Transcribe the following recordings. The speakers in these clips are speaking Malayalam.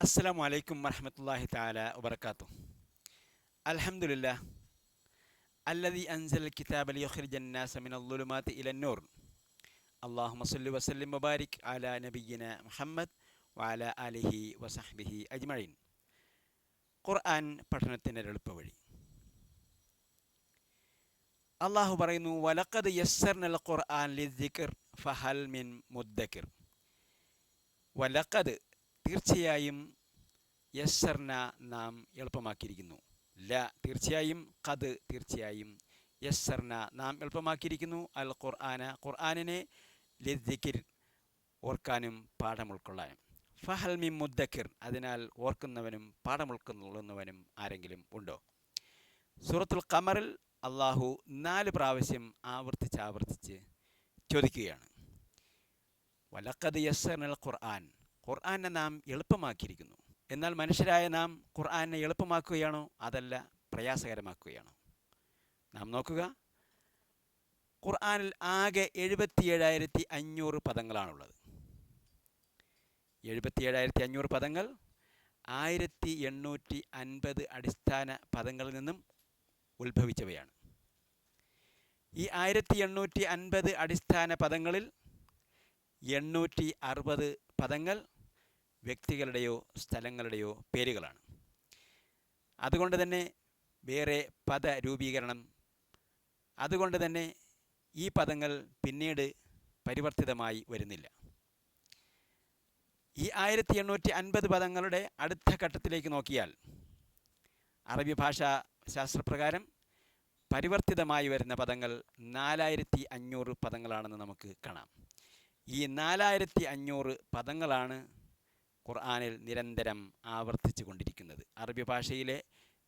അസ്സലാമു അലൈക്കും വറഹമത്തല്ലാഹി താല വബർക്കാത്തു അലഹമുല്ല അല്ലതി അൻസൽ കിതാബ് അലിയുഖിർജന്നാസമിനുലുമാത്ത് ഇലന്നൂർ അള്ളാഹു മസല്ലു വസ്ലിം മുബാരിക് അല നബീന മുഹമ്മദ് വാല അലിഹി വസഹ്ബിഹി അജ്മഴീൻ ഖുർആൻ പഠനത്തിൻ്റെ എളുപ്പ വഴി അള്ളാഹു പറയുന്നു വലക്കത് യസ്സർനൽ ഖുർആൻ ലിദ്ദിഖിർ ഫഹൽ മിൻ മുദ്ദക്കിർ വലക്കത് തീർച്ചയായും യസ്സർന നാം എളുപ്പമാക്കിയിരിക്കുന്നു. ല തീർച്ചയായും കത് തീർച്ചയായും യസ്സർന നാം എളുപ്പമാക്കിയിരിക്കുന്നു. അൽ ഖുർആന ഖുർആാനിനെ ലിദ്ദിക്കിർ ഓർക്കാനും പാഠം ഉൾക്കൊള്ളാനും ഫഹൽ മിൻ മുദ്ദക്കിർ അതിനാൽ ഓർക്കുന്നവനും പാഠം ഉൾക്കൊള്ളുന്നവനും ആരെങ്കിലും ഉണ്ടോ? സൂറത്തുൽ കമറിൽ അള്ളാഹു നാല് പ്രാവശ്യം ആവർത്തിച്ച് ആവർത്തിച്ച് ചോദിക്കുകയാണ്. വലക്കത് യസ്സർനൽ ഖുർആൻ ഖുർആനെ നാം എളുപ്പമാക്കിയിരിക്കുന്നു. എന്നാൽ മനുഷ്യരായ നാം ഖുർആനെ എളുപ്പമാക്കുകയാണോ? അതല്ല പ്രയാസകരമാക്കുകയാണോ? നാം നോക്കുക. ഖുർആനിൽ ആകെ എഴുപത്തിയേഴായിരത്തി അഞ്ഞൂറ് പദങ്ങളാണുള്ളത്. എഴുപത്തിയേഴായിരത്തി അഞ്ഞൂറ് പദങ്ങൾ ആയിരത്തി എണ്ണൂറ്റി അൻപത് അടിസ്ഥാന പദങ്ങളിൽ നിന്നും ഉത്ഭവിച്ചവയാണ്. ഈ ആയിരത്തി എണ്ണൂറ്റി അൻപത് അടിസ്ഥാന പദങ്ങളിൽ എണ്ണൂറ്റി അറുപത് പദങ്ങൾ വ്യക്തികളുടെയോ സ്ഥലങ്ങളുടെയോ പേരുകളാണ്. അതുകൊണ്ട് തന്നെ വേറെ പദ രൂപീകരണം അതുകൊണ്ട് തന്നെ ഈ പദങ്ങൾ പിന്നീട് പരിവർത്തിതമായി വരുന്നില്ല. ഈ ആയിരത്തി എണ്ണൂറ്റി അൻപത് പദങ്ങളുടെ അടുത്ത ഘട്ടത്തിലേക്ക് നോക്കിയാൽ അറബി ഭാഷാ ശാസ്ത്രപ്രകാരം പരിവർത്തിതമായി വരുന്ന പദങ്ങൾ നാലായിരത്തി അഞ്ഞൂറ് പദങ്ങളാണെന്ന് നമുക്ക് കാണാം. ഈ നാലായിരത്തി അഞ്ഞൂറ് പദങ്ങളാണ് ഖുർആാനിൽ നിരന്തരം ആവർത്തിച്ചു കൊണ്ടിരിക്കുന്നത്. അറബി ഭാഷയിലെ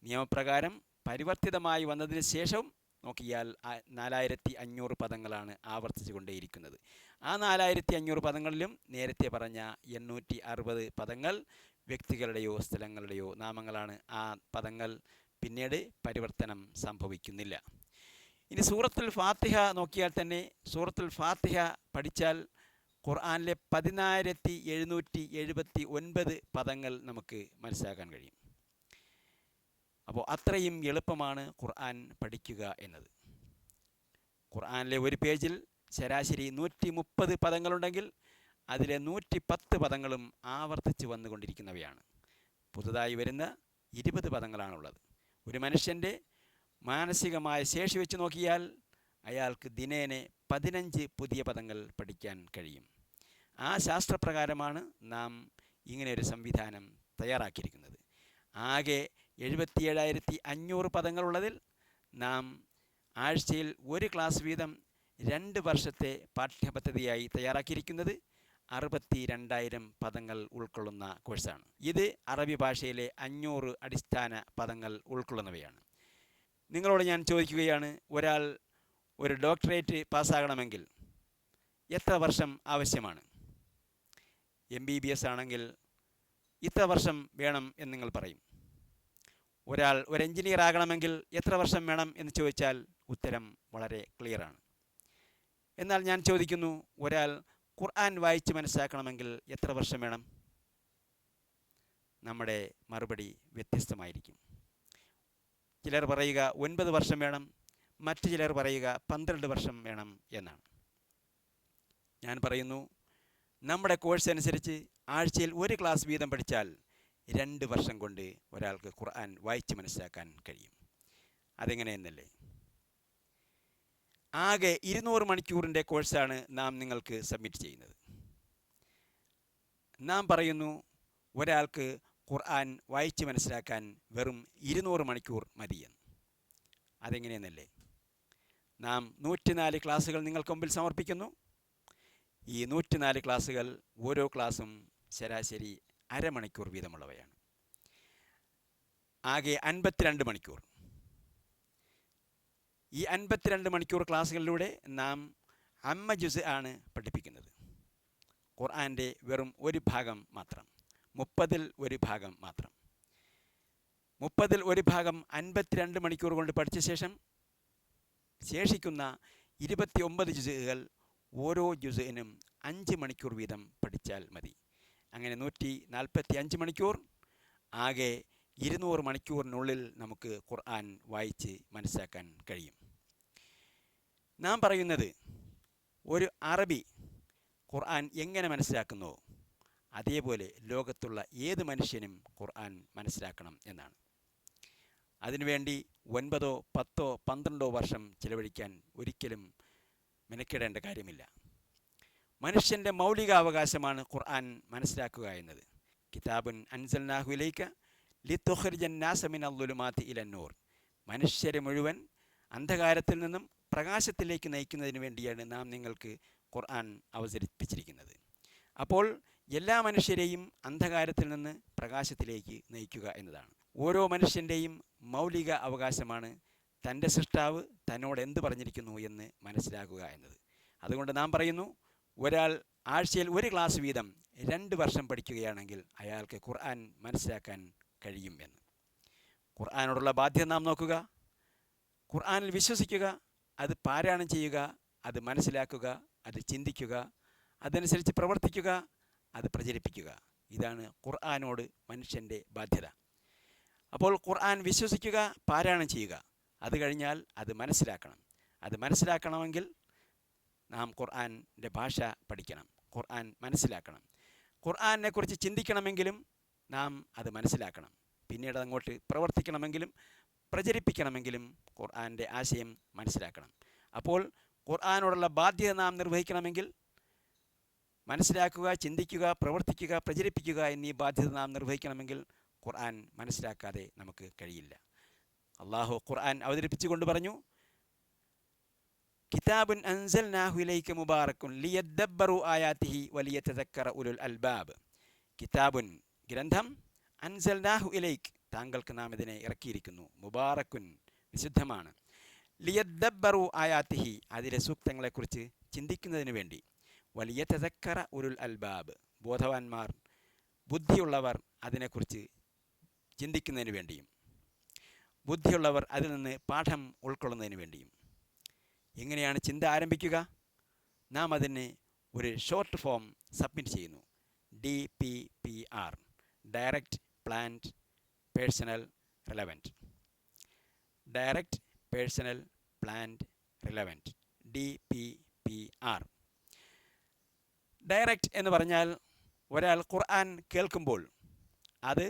നിയമപ്രകാരം പരിവർത്തിതമായി വന്നതിന് ശേഷം നോക്കിയാൽ നാലായിരത്തി അഞ്ഞൂറ് പദങ്ങളാണ് ആവർത്തിച്ചു കൊണ്ടേയിരിക്കുന്നത്. ആ നാലായിരത്തി അഞ്ഞൂറ് പദങ്ങളിലും നേരത്തെ പറഞ്ഞ എണ്ണൂറ്റി അറുപത് പദങ്ങൾ വ്യക്തികളുടെയോ സ്ഥലങ്ങളുടെയോ നാമങ്ങളാണ് ആ പദങ്ങൾ പിന്നീട് പരിവർത്തനം സംഭവിക്കുന്നില്ല. ഇനി സൂറത്തുൽ ഫാത്തിഹ നോക്കിയാൽ തന്നെ സൂറത്തുൽ ഫാത്തിഹ പഠിച്ചാൽ ഖുർആാനിലെ പതിനായിരത്തി എഴുന്നൂറ്റി എഴുപത്തി ഒൻപത് പദങ്ങൾ നമുക്ക് മനസ്സിലാക്കാൻ കഴിയും. അപ്പോൾ അത്രയും എളുപ്പമാണ് ഖുർആൻ പഠിക്കുക എന്നത്. ഖുർആാനിലെ ഒരു പേജിൽ ശരാശരി നൂറ്റി മുപ്പത് പദങ്ങളുണ്ടെങ്കിൽ അതിലെ നൂറ്റി പത്ത് പദങ്ങളും ആവർത്തിച്ച് വന്നുകൊണ്ടിരിക്കുന്നവയാണ്. പുതുതായി വരുന്ന ഇരുപത് പദങ്ങളാണുള്ളത്. ഒരു മനുഷ്യന്റെ മാനസികമായ ശേഷി വെച്ച് നോക്കിയാൽ അയാൾക്ക് ദിനേനെ പതിനഞ്ച് പുതിയ പദങ്ങൾ പഠിക്കാൻ കഴിയും. ആ ശാസ്ത്രപ്രകാരമാണ് നാം ഇങ്ങനെ ഒരു സംവിധാനം തയ്യാറാക്കിയിരിക്കുന്നത്. ആകെ എഴുപത്തിയേഴായിരത്തി അഞ്ഞൂറ് പദങ്ങളുള്ളതിൽ നാം ആഴ്ചയിൽ ഒരു ക്ലാസ് വീതം രണ്ട് വർഷത്തെ പാഠ്യപദ്ധതിയായി തയ്യാറാക്കിയിരിക്കുന്നത് അറുപത്തി രണ്ടായിരം പദങ്ങൾ ഉൾക്കൊള്ളുന്ന കോഴ്സാണ്. ഇത് അറബി ഭാഷയിലെ അഞ്ഞൂറ് അടിസ്ഥാന പദങ്ങൾ ഉൾക്കൊള്ളുന്നവയാണ്. നിങ്ങളോട് ഞാൻ ചോദിക്കുകയാണ് ഒരാൾ ഒരു ഡോക്ടറേറ്റ് പാസ്സാകണമെങ്കിൽ എത്ര വർഷം ആവശ്യമാണ്? എം ബി ബി എസ് ആണെങ്കിൽ ഇത്ര വർഷം വേണം എന്ന് നിങ്ങൾ പറയും. ഒരാൾ ഒരു എഞ്ചിനീയർ ആകണമെങ്കിൽ എത്ര വർഷം വേണം എന്ന് ചോദിച്ചാൽ ഉത്തരം വളരെ ക്ലിയറാണ് എന്നാൽ ഞാൻ ചോദിക്കുന്നു ഒരാൾ ഖുർആൻ വായിച്ച് മനസ്സിലാക്കണമെങ്കിൽ എത്ര വർഷം വേണം? നമ്മുടെ മറുപടി വ്യത്യസ്തമായിരിക്കും. ചിലർ പറയുക ഒൻപത് വർഷം വേണം മറ്റു ചിലർ പറയുക പന്ത്രണ്ട് വർഷം വേണം എന്നാണ്. ഞാൻ പറയുന്നു നമ്മുടെ കോഴ്സ് അനുസരിച്ച് ആഴ്ചയിൽ ഒരു ക്ലാസ് വീതം പഠിച്ചാൽ രണ്ട് വർഷം കൊണ്ട് ഒരാൾക്ക് ഖുർആൻ വായിച്ച് മനസ്സിലാക്കാൻ കഴിയും. അതെങ്ങനെയെന്നല്ലേ? ആകെ ഇരുന്നൂറ് മണിക്കൂറിന്റെ കോഴ്സാണ് നാം നിങ്ങൾക്ക് സബ്മിറ്റ് ചെയ്യുന്നത്. നാം പറയുന്നു ഒരാൾക്ക് ഖുർആൻ വായിച്ച് മനസ്സിലാക്കാൻ വെറും ഇരുന്നൂറ് മണിക്കൂർ മതിയെന്ന്. അതെങ്ങനെയെന്നല്ലേ? നാം നൂറ്റിനാല് ക്ലാസ്സുകൾ നിങ്ങൾക്ക് മുമ്പിൽ സമർപ്പിക്കുന്നു. ഈ നൂറ്റിനാല് ക്ലാസ്സുകൾ ഓരോ ക്ലാസ്സും ശരാശരി അരമണിക്കൂർ വീതമുള്ളവയാണ്. ആകെ അൻപത്തിരണ്ട് മണിക്കൂർ. ഈ അൻപത്തിരണ്ട് മണിക്കൂർ ക്ലാസ്സുകളിലൂടെ നാം അമ്മ ജുസ് ആണ് പഠിപ്പിക്കുന്നത്. ഖുർആന്റെ വെറും ഒരു ഭാഗം മാത്രം മുപ്പതിൽ ഒരു ഭാഗം മാത്രം. മുപ്പതിൽ ഒരു ഭാഗം അൻപത്തിരണ്ട് മണിക്കൂർ കൊണ്ട് പഠിച്ച ശേഷം ശേഷിക്കുന്ന ഇരുപത്തി ഒമ്പത് ജുസുകൾ ഓരോ ജുസുവിനും അഞ്ച് മണിക്കൂർ വീതം പഠിച്ചാൽ മതി. അങ്ങനെ നൂറ്റി നാൽപ്പത്തി അഞ്ച് മണിക്കൂർ ആകെ ഇരുന്നൂറ് മണിക്കൂറിനുള്ളിൽ നമുക്ക് ഖുർആൻ വായിച്ച് മനസ്സിലാക്കാൻ കഴിയും. നാം പറയുന്നത് ഒരു അറബി ഖുർആൻ എങ്ങനെ മനസ്സിലാക്കുന്നുവോ അതേപോലെ ലോകത്തുള്ള ഏത് മനുഷ്യനും ഖുർആൻ മനസ്സിലാക്കണം എന്നാണ്. അതിനുവേണ്ടി ഒൻപതോ പത്തോ പന്ത്രണ്ടോ വർഷം ചിലവഴിക്കാൻ ഒരിക്കലും മെനക്കിടേണ്ട കാര്യമില്ല. മനുഷ്യന്റെ മൗലിക അവകാശമാണ് ഖുർആൻ മനസ്സിലാക്കുക എന്നത്. കിതാബുൻ അൻസൽ അൻസൽനാഹുലേക്ക് ലിത്തുഹർജൻ നാസമിൻ അല്ലുലുമാത്തി ഇലന്നൂർ മനുഷ്യരെ മുഴുവൻ അന്ധകാരത്തിൽ നിന്നും പ്രകാശത്തിലേക്ക് നയിക്കുന്നതിന് വേണ്ടിയാണ് നാം നിങ്ങൾക്ക് ഖുർആൻ അവതരിപ്പിച്ചിരിക്കുന്നത്. അപ്പോൾ എല്ലാ മനുഷ്യരെയും അന്ധകാരത്തിൽ നിന്ന് പ്രകാശത്തിലേക്ക് നയിക്കുക എന്നതാണ്. ഓരോ മനുഷ്യന്റെയും മൗലിക അവകാശമാണ് തന്റെ സൃഷ്ടാവ് തന്നോട് എന്ത് പറഞ്ഞിരിക്കുന്നു എന്ന് മനസ്സിലാക്കുക എന്നത്. അതുകൊണ്ട് നാം പറയുന്നു ഒരാൾ ആഴ്ചയിൽ ഒരു ക്ലാസ് വീതം രണ്ട് വർഷം പഠിക്കുകയാണെങ്കിൽ അയാൾക്ക് ഖുർആൻ മനസ്സിലാക്കാൻ കഴിയും എന്ന്. ഖുർആാനോടുള്ള ബാധ്യത നാം നോക്കുക ഖുർആാനിൽ വിശ്വസിക്കുക അത് പാരായണം ചെയ്യുക അത് മനസ്സിലാക്കുക അത് ചിന്തിക്കുക അതനുസരിച്ച് പ്രവർത്തിക്കുക അത് പ്രചരിപ്പിക്കുക. ഇതാണ് ഖുർആാനോട് മനുഷ്യന്റെ ബാധ്യത. അപ്പോൾ ഖുർആൻ വിശ്വസിക്കുക പാരായണം ചെയ്യുക. അത് കഴിഞ്ഞാൽ അത് മനസ്സിലാക്കണം. അത് മനസ്സിലാക്കണമെങ്കിൽ നാം ഖുർആന്റെ ഭാഷ പഠിക്കണം. ഖുർആൻ മനസ്സിലാക്കണം. ഖുർആനെ കുറിച്ച് ചിന്തിക്കണമെങ്കിലും നാം അത് മനസ്സിലാക്കണം. പിന്നീട് അങ്ങോട്ട് പ്രവർത്തിക്കണമെങ്കിലും പ്രചരിപ്പിക്കണമെങ്കിലും ഖുർആന്റെ ആശയം മനസ്സിലാക്കണം. അപ്പോൾ ഖുർആാനോടുള്ള ബാധ്യത നാം നിർവഹിക്കണമെങ്കിൽ മനസ്സിലാക്കുക ചിന്തിക്കുക പ്രവർത്തിക്കുക പ്രചരിപ്പിക്കുക എന്നീ ബാധ്യത നാം നിർവഹിക്കണമെങ്കിൽ ഖുർആൻ മനസ്സിലാക്കാതെ നമുക്ക് കഴിയില്ല. അള്ളാഹു ഖുർആൻ അവതരിപ്പിച്ചുകൊണ്ട് പറഞ്ഞു കിതാബുൻ അൻസൽ നാഹുലേക്ക് മുബാറക്കുൻ ലിയദ്ബറു ആയാത്തിഹി വലിയ ഉലുൽ അൽബാബ്. കിതാബുൻ ഗ്രന്ഥം അൻസൽ നാഹു ഇലൈക്ക് താങ്കൾക്ക് നാം ഇതിനെ ഇറക്കിയിരിക്കുന്നു. മുബാറക്കുൻ വിശുദ്ധമാണ്. ലിയദ്ബറു ആയാത്തിഹി അതിലെ സൂക്തങ്ങളെക്കുറിച്ച് ചിന്തിക്കുന്നതിന് വേണ്ടി. വലിയ തദക്കറ ഉരുൾ അൽബാബ്. ബോധവാന്മാർ ബുദ്ധിയുള്ളവർ അതിനെക്കുറിച്ച് ചിന്തിക്കുന്നതിന് വേണ്ടിയും ബുദ്ധിയുള്ളവർ അതിൽ നിന്ന് പാഠം ഉൾക്കൊള്ളുന്നതിന് വേണ്ടിയും. എങ്ങനെയാണ് ചിന്ത ആരംഭിക്കുക? നാം അതിന് ഒരു ഷോർട്ട് ഫോം സബ്മിറ്റ് ചെയ്യുന്നു. D P P R direct plant personnel relevant direct personnel plant relevant D P P R direct എന്ന് പറഞ്ഞാൽ ഒരാൾ ഖുർആൻ കേൾക്കുമ്പോൾ അത്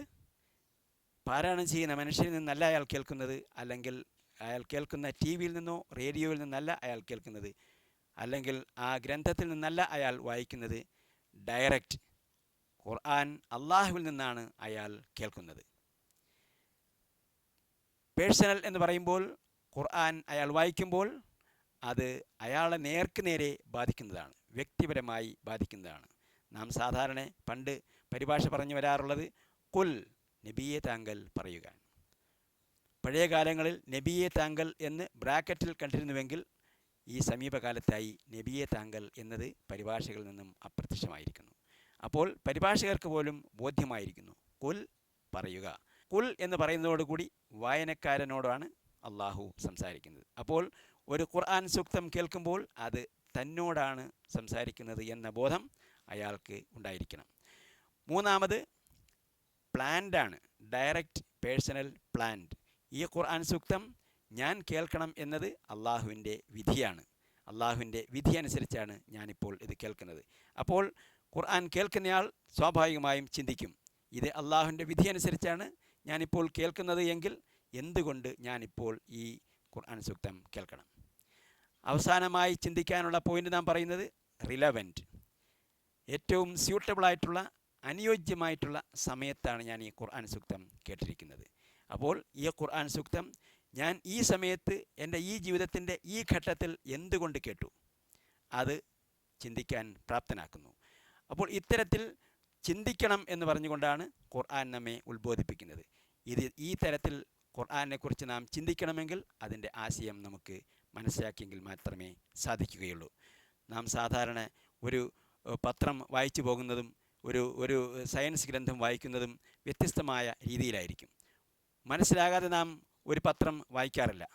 പാരായണം ചെയ്യുന്ന മനുഷ്യരിൽ നിന്നല്ല അയാൾ കേൾക്കുന്നത് അല്ലെങ്കിൽ അയാൾ കേൾക്കുന്ന ടി വിയിൽ നിന്നോ റേഡിയോയിൽ നിന്നല്ല അയാൾ കേൾക്കുന്നത്? അല്ലെങ്കിൽ ആ ഗ്രന്ഥത്തിൽ നിന്നല്ല അയാൾ വായിക്കുന്നത്? ഡയറക്റ്റ് ഖുർആൻ അള്ളാഹുവിൽ നിന്നാണ് അയാൾ കേൾക്കുന്നത്. പേഴ്സണൽ എന്ന് പറയുമ്പോൾ ഖുർആൻ അയാൾ വായിക്കുമ്പോൾ അത് അയാളെ നേർക്ക് നേരെ ബാധിക്കുന്നതാണ്. വ്യക്തിപരമായി ബാധിക്കുന്നതാണ്. നാം സാധാരണ പണ്ട് പരിഭാഷ പറഞ്ഞു വരാറുള്ളത് കുൽ നബിയെ താങ്കൾ പറയുക. പഴയ കാലങ്ങളിൽ നബിയെ താങ്കൾ എന്ന് ബ്രാക്കറ്റിൽ കണ്ടിരുന്നുവെങ്കിൽ ഈ സമീപകാലത്തായി നബിയെ താങ്കൾ എന്നത് പരിഭാഷകളിൽ നിന്നും അപ്രത്യക്ഷമായിരിക്കുന്നു. അപ്പോൾ പരിഭാഷകർക്ക് പോലും ബോധ്യമായിരിക്കുന്നു. കുൽ പറയുക. കുൽ എന്ന് പറയുന്നതോടുകൂടി വായനക്കാരനോടാണ് അള്ളാഹു സംസാരിക്കുന്നത്. അപ്പോൾ ഒരു ഖുർആൻ സൂക്തം കേൾക്കുമ്പോൾ അത് തന്നോടാണ് സംസാരിക്കുന്നത് എന്ന ബോധം അയാൾക്ക് ഉണ്ടായിരിക്കണം. മൂന്നാമത് പ്ലാൻഡാണ് ഡയറക്റ്റ് പേഴ്സണൽ പ്ലാൻഡ് ഈ ഖുർആൻ സൂക്തം ഞാൻ കേൾക്കണം എന്നത് അള്ളാഹുവിന്റെ വിധിയാണ്. അള്ളാഹുവിന്റെ വിധി അനുസരിച്ചാണ് ഞാനിപ്പോൾ ഇത് കേൾക്കുന്നത്. അപ്പോൾ ഖുർആൻ കേൾക്കുന്നയാൾ സ്വാഭാവികമായും ചിന്തിക്കും ഇത് അള്ളാഹുവിന്റെ വിധി അനുസരിച്ചാണ് ഞാനിപ്പോൾ കേൾക്കുന്നത് എങ്കിൽ എന്തുകൊണ്ട് ഞാനിപ്പോൾ ഈ ഖുർആൻ സൂക്തം കേൾക്കണം? അവസാനമായി ചിന്തിക്കാനുള്ള പോയിന്റ് നാം പറയുന്നത് റിലവന്റ് ഏറ്റവും സ്യൂട്ടബിളായിട്ടുള്ള അനുയോജ്യമായിട്ടുള്ള സമയത്താണ് ഞാൻ ഈ ഖുർആൻ സൂക്തം കേട്ടിരിക്കുന്നത്. അപ്പോൾ ഈ ഖുർആൻ സൂക്തം ഞാൻ ഈ സമയത്ത് എന്റെ ഈ ജീവിതത്തിന്റെ ഈ ഘട്ടത്തിൽ എന്തുകൊണ്ട് കേട്ടു? അത് ചിന്തിക്കാൻ പ്രാപ്തനാക്കുന്നു. അപ്പോൾ ഇത്തരത്തിൽ ചിന്തിക്കണം എന്ന് പറഞ്ഞുകൊണ്ടാണ് ഖുർആൻ നമ്മെ ഉത്ബോധിപ്പിക്കുന്നത്. ഇത് ഈ തരത്തിൽ ഖുർആനെ കുറിച്ച് നാം ചിന്തിക്കണമെങ്കിൽ അതിന്റെ ആശയം നമുക്ക് മനസ്സിലാക്കിയെങ്കിൽ മാത്രമേ സാധിക്കുകയുള്ളൂ. നാം സാധാരണ ഒരു പത്രം വായിച്ചു പോകുന്നതും ഒരു ഒരു സയൻസ് ഗ്രന്ഥം വായിക്കുന്നതും വ്യത്യസ്തമായ രീതിയിലായിരിക്കും. മനസ്സിലാകാതെ നാം ഒരു പത്രം വായിക്കാറില്ല.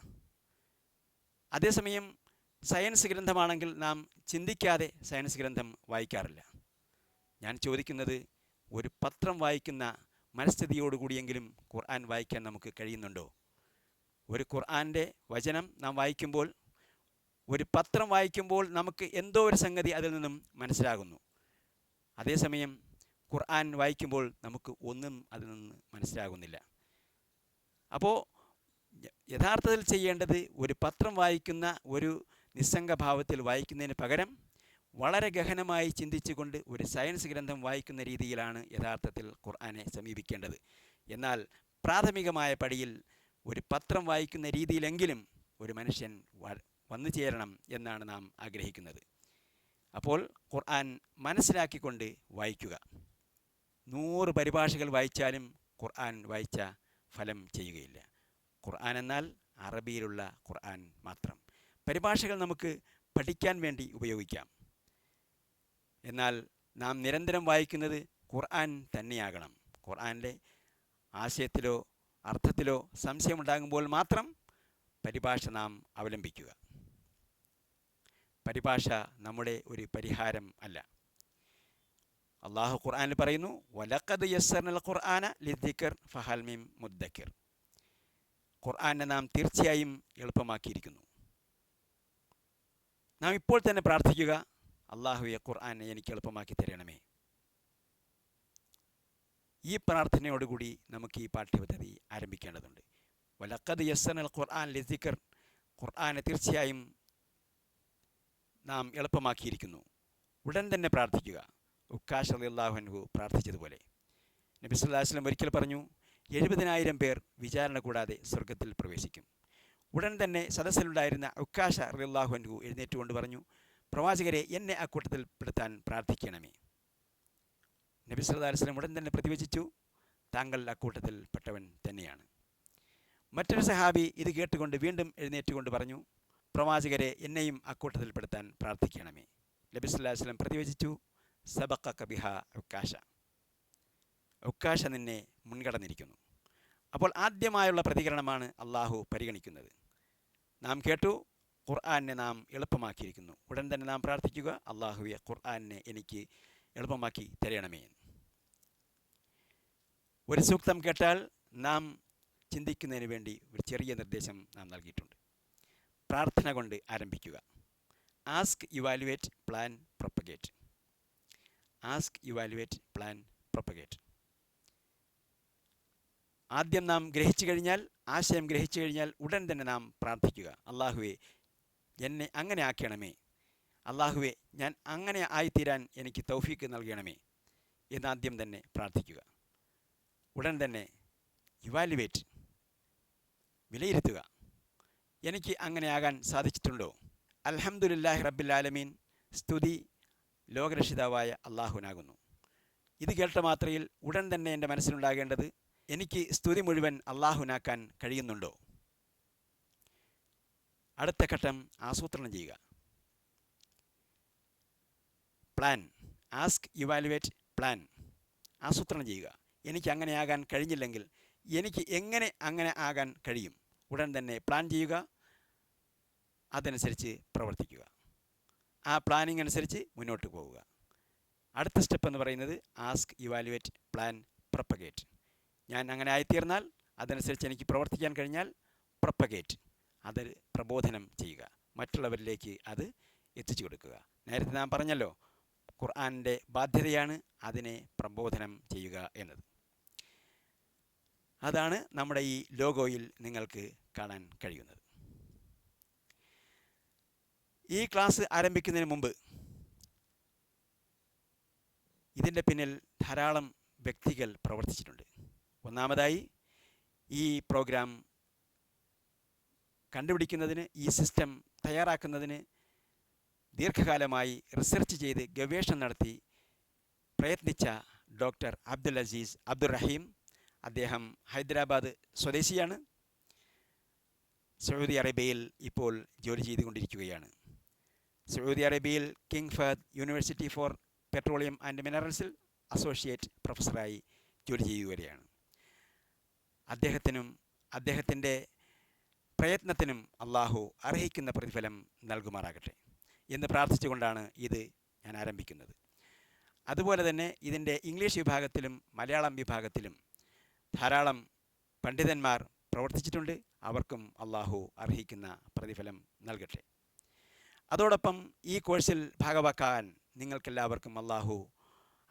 അതേസമയം സയൻസ് ഗ്രന്ഥമാണെങ്കിൽ നാം ചിന്തിക്കാതെ സയൻസ് ഗ്രന്ഥം വായിക്കാറില്ല. ഞാൻ ചോദിക്കുന്നത് ഒരു പത്രം വായിക്കുന്ന മനസ്ഥിതിയോടുകൂടിയെങ്കിലും ഖുർആൻ വായിക്കാൻ നമുക്ക് കഴിയുന്നുണ്ടോ? ഒരു ഖുർആന്റെ വചനം നാം വായിക്കുമ്പോൾ ഒരു പത്രം വായിക്കുമ്പോൾ നമുക്ക് എന്തോ ഒരു സംഗതി അതിൽ നിന്നും മനസ്സിലാകുന്നു. അതേസമയം ഖുർആൻ വായിക്കുമ്പോൾ നമുക്ക് ഒന്നും അതിൽ നിന്ന് മനസ്സിലാകുന്നില്ല. അപ്പോൾ യഥാർത്ഥത്തിൽ ചെയ്യേണ്ടത് ഒരു പത്രം വായിക്കുന്ന ഒരു നിസ്സംഗഭാവത്തിൽ വായിക്കുന്നതിന് പകരം വളരെ ഗഹനമായി ചിന്തിച്ചുകൊണ്ട് ഒരു സയൻസ് ഗ്രന്ഥം വായിക്കുന്ന രീതിയിലാണ് യഥാർത്ഥത്തിൽ ഖുർആനെ സമീപിക്കേണ്ടത്. എന്നാൽ പ്രാഥമികമായ പടിയിൽ ഒരു പത്രം വായിക്കുന്ന രീതിയിലെങ്കിലും ഒരു മനുഷ്യൻ വന്നു ചേരണം എന്നാണ് നാം ആഗ്രഹിക്കുന്നത്. അപ്പോൾ ഖുർആൻ മനസ്സിലാക്കിക്കൊണ്ട് വായിക്കുക. നൂറ് പരിഭാഷകൾ വായിച്ചാലും ഖുർആൻ വായിച്ച ഫലം ചെയ്യുകയില്ല. ഖുർആൻ എന്നാൽ അറബിയിലുള്ള ഖുർആൻ മാത്രം. പരിഭാഷകൾ നമുക്ക് പഠിക്കാൻ വേണ്ടി ഉപയോഗിക്കാം. എന്നാൽ നാം നിരന്തരം വായിക്കുന്നത് ഖുർആൻ തന്നെയാകണം. ഖുർആന്റെ ആശയത്തിലോ അർത്ഥത്തിലോ സംശയമുണ്ടാകുമ്പോൾ മാത്രം പരിഭാഷ നാം അവലംബിക്കുക. പരിഭാഷ നമ്മുടെ ഒരു പരിഹാരം അല്ല. അള്ളാഹു ഖുർആാനിൽ പറയുന്നു വലക്കത് യസ്സർനൽ ഖുർആന ലിദ്ദിക്കർ ഫഹാൽമീം മുദ്ദക്കിർ ഖുർആാനെ നാം തീർച്ചയായും എളുപ്പമാക്കിയിരിക്കുന്നു. നാം ഇപ്പോൾ തന്നെ പ്രാർത്ഥിക്കുക അള്ളാഹുയെ ഖുർആാനെ എനിക്ക് എളുപ്പമാക്കി തരണമേ. ഈ പ്രാർത്ഥനയോടുകൂടി നമുക്ക് ഈ പാഠ്യപദ്ധതി ആരംഭിക്കേണ്ടതുണ്ട്. വലക്കത് യസ്സനൽ ഖുർആൻ ലിദ്ദിക്കർ ഖുർആാനെ തീർച്ചയായും നാം എളുപ്പമാക്കിയിരിക്കുന്നു. ഉടൻ തന്നെ പ്രാർത്ഥിക്കുക. ഉക്കാഷ് അള്ളാഹുഹു പ്രാർത്ഥിച്ചതുപോലെ. നബി സല്ലാ വസ്ലം ഒരിക്കൽ പറഞ്ഞു എഴുപതിനായിരം പേർ വിചാരണ കൂടാതെ സ്വർഗത്തിൽ പ്രവേശിക്കും. ഉടൻ തന്നെ സദസ്സിലുണ്ടായിരുന്ന ഉക്കാഷ അള്ളാഹുഹു എഴുന്നേറ്റുകൊണ്ട് പറഞ്ഞു പ്രവാചകരെ എന്നെ ആ കൂട്ടത്തിൽ പെടുത്താൻ പ്രാർത്ഥിക്കണമേ. നബി ഉടൻ തന്നെ പ്രതിവചിച്ചു താങ്കൾ അക്കൂട്ടത്തിൽ പെട്ടവൻ തന്നെയാണ്. മറ്റൊരു സഹാബി ഇത് കേട്ടുകൊണ്ട് വീണ്ടും എഴുന്നേറ്റുകൊണ്ട് പറഞ്ഞു പ്രവാചകരെ എന്നെയും അക്കൂട്ടത്തിൽപ്പെടുത്താൻ പ്രാർത്ഥിക്കണമേ. വസ്ലം പ്രതിവചിച്ചു സബക്ക കബിഹ ഉക്കാശ. ഉക്കാശ നിന്നെ മുൻകടന്നിരിക്കുന്നു. അപ്പോൾ ആദ്യമായുള്ള പ്രതികരണമാണ് അള്ളാഹു പരിഗണിക്കുന്നത്. നാം കേട്ടു ഖുർആാനെ നാം എളുപ്പമാക്കിയിരിക്കുന്നു. ഉടൻ തന്നെ നാം പ്രാർത്ഥിക്കുക അള്ളാഹുവെ ഖുർആാനെ എനിക്ക് എളുപ്പമാക്കി തരണമേ. ഒരു സൂക്തം കേട്ടാൽ നാം ചിന്തിക്കുന്നതിന് വേണ്ടി ഒരു ചെറിയ നിർദ്ദേശം നാം നൽകിയിട്ടുണ്ട്. പ്രാർത്ഥന കൊണ്ട് ആരംഭിക്കുക. Ask evaluate plan propagate. Ask evaluate plan propagate. ആദ്യം നാം ഗ്രഹിച്ചു കഴിഞ്ഞാൽ ആശയം ഗ്രഹിച്ചു കഴിഞ്ഞാൽ ഉടൻ തന്നെ നാം പ്രാർത്ഥിക്കുക. അള്ളാഹുവെ എന്നെ അങ്ങനെ ആക്കണമേ. അള്ളാഹുവെ ഞാൻ അങ്ങനെ ആയിത്തീരാൻ എനിക്ക് തൗഫീക്ക് നൽകണമേ. എന്നാദ്യം തന്നെ പ്രാർത്ഥിക്കുക. ഉടൻ തന്നെ ഇവാലുവേറ്റ് വിലയിരുത്തുക. എനിക്ക് അങ്ങനെയാകാൻ സാധിച്ചിട്ടുണ്ടോ? അൽഹംദുലില്ലാഹി റബ്ബിൽ ആലമീൻ. സ്തുതി. ലോകരക്ഷിതാവായ അള്ളാഹുനാകുന്നു ഇത് കേട്ട മാത്രയിൽ ഉടൻ തന്നെ എന്റെ മനസ്സിലുണ്ടാകേണ്ടത് എനിക്ക് സ്തുതി മുഴുവൻ അള്ളാഹുനാക്കാൻ കഴിയുന്നുണ്ടോ? അടുത്ത ഘട്ടം ആസൂത്രണം ചെയ്യുക. പ്ലാൻ. Ask evaluate plan. ആസൂത്രണം ചെയ്യുക. എനിക്ക് അങ്ങനെ ആകാൻ കഴിഞ്ഞില്ലെങ്കിൽ എനിക്ക് എങ്ങനെ അങ്ങനെ ആകാൻ കഴിയും? ഉടൻ തന്നെ പ്ലാൻ ചെയ്യുക. അതനുസരിച്ച് പ്രവർത്തിക്കുക. ആ പ്ലാനിംഗ് അനുസരിച്ച് മുന്നോട്ട് പോവുക. അടുത്ത സ്റ്റെപ്പ് എന്ന് പറയുന്നത് ആസ്ക് ഇവാലുവേറ്റ് പ്ലാൻ പ്രപ്പഗേറ്റ് ഞാൻ അങ്ങനെ ആയിത്തീർന്നാൽ അതനുസരിച്ച് എനിക്ക് പ്രവർത്തിക്കാൻ കഴിഞ്ഞാൽ പ്രപ്പഗേറ്റ് അത് പ്രബോധനം ചെയ്യുക. മറ്റുള്ളവരിലേക്ക് അത് എത്തിച്ചു കൊടുക്കുക. നേരത്തെ ഞാൻ പറഞ്ഞല്ലോ ഖുർആാനിന്റെ ബാധ്യതയാണ് അതിനെ പ്രബോധനം ചെയ്യുക എന്നത്. അതാണ് നമ്മുടെ ഈ ലോഗോയിൽ നിങ്ങൾക്ക് കാണാൻ കഴിയുന്നത്. ഈ ക്ലാസ് ആരംഭിക്കുന്നതിന് മുമ്പ് ഇതിന്റെ പിന്നിൽ ധാരാളം വ്യക്തികൾ പ്രവർത്തിച്ചിട്ടുണ്ട്. ഒന്നാമതായി ഈ പ്രോഗ്രാം കണ്ടുപിടിക്കുന്നതിന് ഈ സിസ്റ്റം തയ്യാറാക്കുന്നതിന് ദീർഘകാലമായി റിസർച്ച് ചെയ്ത് ഗവേഷണം നടത്തി പ്രയത്നിച്ച ഡോക്ടർ അബ്ദുൽ അസീസ് അബ്ദുൾ റഹീം അദ്ദേഹം ഹൈദരാബാദ് സ്വദേശിയാണ്. സൗദി അറേബ്യയിൽ ഇപ്പോൾ ജോലി ചെയ്തുകൊണ്ടിരിക്കുകയാണ്. സൗദി അറേബ്യയിൽ King Fahd University for petroleum and മിനറൽസിൽ associate പ്രൊഫസറായി ജോലി ചെയ്യുകയാണ്. അദ്ദേഹത്തിനും അദ്ദേഹത്തിന്റെ പ്രയത്നത്തിനും അള്ളാഹു അർഹിക്കുന്ന പ്രതിഫലം നൽകുമാറാകട്ടെ എന്ന് പ്രാർത്ഥിച്ചുകൊണ്ടാണ് ഇത് ഞാൻ ആരംഭിക്കുന്നത്. അതുപോലെ തന്നെ ഇതിന്റെ ഇംഗ്ലീഷ് വിഭാഗത്തിലും മലയാളം വിഭാഗത്തിലും ധാരാളം പണ്ഡിതന്മാർ പ്രവർത്തിച്ചിട്ടുണ്ട്. അവർക്കും അള്ളാഹു അർഹിക്കുന്ന പ്രതിഫലം നൽകട്ടെ. അതോടൊപ്പം ഈ കോഴ്സിൽ ഭാഗവാക്കാൻ നിങ്ങൾക്കെല്ലാവർക്കും അള്ളാഹു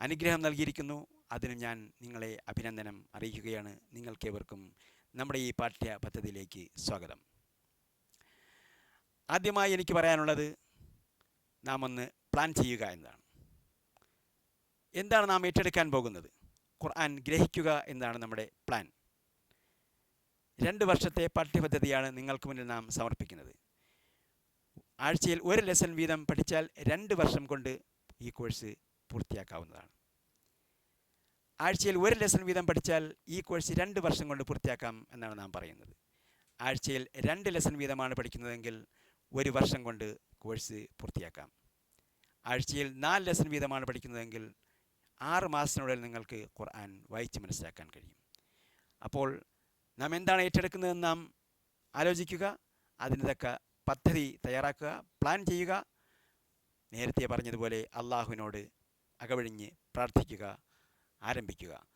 അനുഗ്രഹം നൽകിയിരിക്കുന്നു. അതിന് ഞാൻ നിങ്ങളെ അഭിനന്ദനം അറിയിക്കുകയാണ്. നിങ്ങൾക്കേവർക്കും നമ്മുടെ ഈ പാഠ്യ പദ്ധതിയിലേക്ക് സ്വാഗതം. ആദ്യമായി എനിക്ക് പറയാനുള്ളത് നാം ഒന്ന് പ്ലാൻ ചെയ്യുക എന്നതാണ്. എന്താണ് നാം ഏറ്റെടുക്കാൻ പോകുന്നത്? ഖുർആൻ ഗ്രഹിക്കുക എന്നാണ് നമ്മുടെ പ്ലാൻ രണ്ട് വർഷത്തെ പാഠ്യപദ്ധതിയാണ് നിങ്ങൾക്ക് മുന്നിൽ നാം സമർപ്പിക്കുന്നത്. ആഴ്ചയിൽ ഒരു ലെസൺ വീതം പഠിച്ചാൽ രണ്ട് വർഷം കൊണ്ട് ഈ കോഴ്സ് പൂർത്തിയാക്കാവുന്നതാണ്. ആഴ്ചയിൽ ഒരു ലെസൺ വീതം പഠിച്ചാൽ ഈ കോഴ്സ് രണ്ട് വർഷം കൊണ്ട് പൂർത്തിയാക്കാം എന്നാണ് നാം പറയുന്നത്. ആഴ്ചയിൽ രണ്ട് ലെസൺ വീതമാണ് പഠിക്കുന്നതെങ്കിൽ ഒരു വർഷം കൊണ്ട് കോഴ്സ് പൂർത്തിയാക്കാം. ആഴ്ചയിൽ നാല് ലെസൺ വീതമാണ് പഠിക്കുന്നതെങ്കിൽ ആറ് മാസത്തിനുള്ളിൽ നിങ്ങൾക്ക് ഖുർആൻ വായിച്ച് മനസ്സിലാക്കാൻ കഴിയും. അപ്പോൾ നാം എന്താണ് ഏറ്റെടുക്കുന്നതെന്ന് നാം ആലോചിക്കുക അതിന് പദ്ധതി തയ്യാറാക്കുക പ്ലാൻ ചെയ്യുക. നേരത്തെ പറഞ്ഞതുപോലെ അള്ളാഹുവിനോട് അകവഴിഞ്ഞ് പ്രാർത്ഥിക്കുക ആരംഭിക്കുക.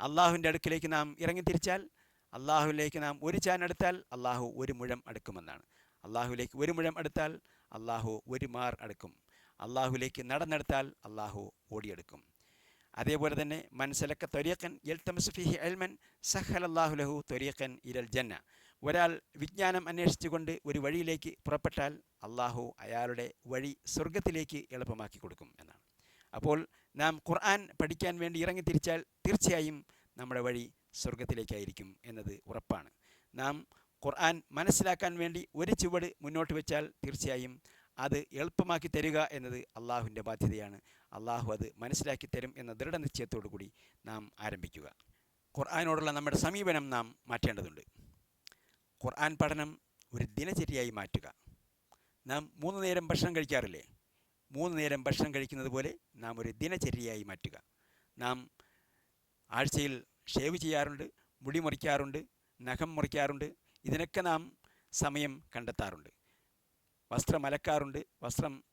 അള്ളാഹുവിന്റെ അടുക്കിലേക്ക് നാം ഇറങ്ങിത്തിരിച്ചാൽ അള്ളാഹുവിലേക്ക് നാം ഒരു ചാൻ അടുത്താൽ അള്ളാഹു ഒരു മുഴം അടുക്കുമെന്നാണ്. അള്ളാഹുവിലേക്ക് ഒരു മുഴം അടുത്താൽ അള്ളാഹു ഒരു മാർ അടുക്കും. അള്ളാഹുവിലേക്ക് നടന്നെടുത്താൽ അള്ളാഹു ഓടിയെടുക്കും. അതേപോലെ തന്നെ മനസ്സിലക്ക ത്വരീഖൻ എൽത്തമസുഫിഹി എൽമൻ സഹലല്ലാഹു ലഹു ത്വരീഖൻ ഇരൽ ജന്ന. ഒരാൾ വിജ്ഞാനം അന്വേഷിച്ചുകൊണ്ട് ഒരു വഴിയിലേക്ക് പുറപ്പെട്ടാൽ അള്ളാഹു അയാളുടെ വഴി സ്വർഗത്തിലേക്ക് എളുപ്പമാക്കി കൊടുക്കും എന്നാണ്. അപ്പോൾ നാം ഖുർആൻ പഠിക്കാൻ വേണ്ടി ഇറങ്ങി തിരിച്ചാൽ തീർച്ചയായും നമ്മുടെ വഴി സ്വർഗത്തിലേക്കായിരിക്കും എന്നത് ഉറപ്പാണ്. നാം ഖുർആൻ മനസ്സിലാക്കാൻ വേണ്ടി ഒരു ചുവട് മുന്നോട്ട് വെച്ചാൽ തീർച്ചയായും അത് എളുപ്പമാക്കി തരിക എന്നത് അള്ളാഹുവിന്റെ ബാധ്യതയാണ്. അള്ളാഹു അത് മനസ്സിലാക്കി തരും എന്ന ദൃഢനിശ്ചയത്തോടു കൂടി നാം ആരംഭിക്കുക. ഖുർആാനോടുള്ള നമ്മുടെ സമീപനം നാം മാറ്റേണ്ടതുണ്ട്. ഖുർആൻ പഠനം ഒരു ദിനചര്യയായി മാറ്റുക. നാം മൂന്ന് നേരം ഭക്ഷണം കഴിക്കാറില്ലേ? മൂന്ന് നേരം ഭക്ഷണം കഴിക്കുന്നത് പോലെ നാം ഒരു ദിനചര്യയായി മാറ്റുക. നാം ആഴ്ചയിൽ ഷേവ് ചെയ്യാറുണ്ട് മുടി മുറിക്കാറുണ്ട് നഖം മുറിക്കാറുണ്ട്. ഇതിനൊക്കെ നാം സമയം കണ്ടെത്താറുണ്ട്. വസ്ത്രം അലക്കാറുണ്ട് വസ്ത്രം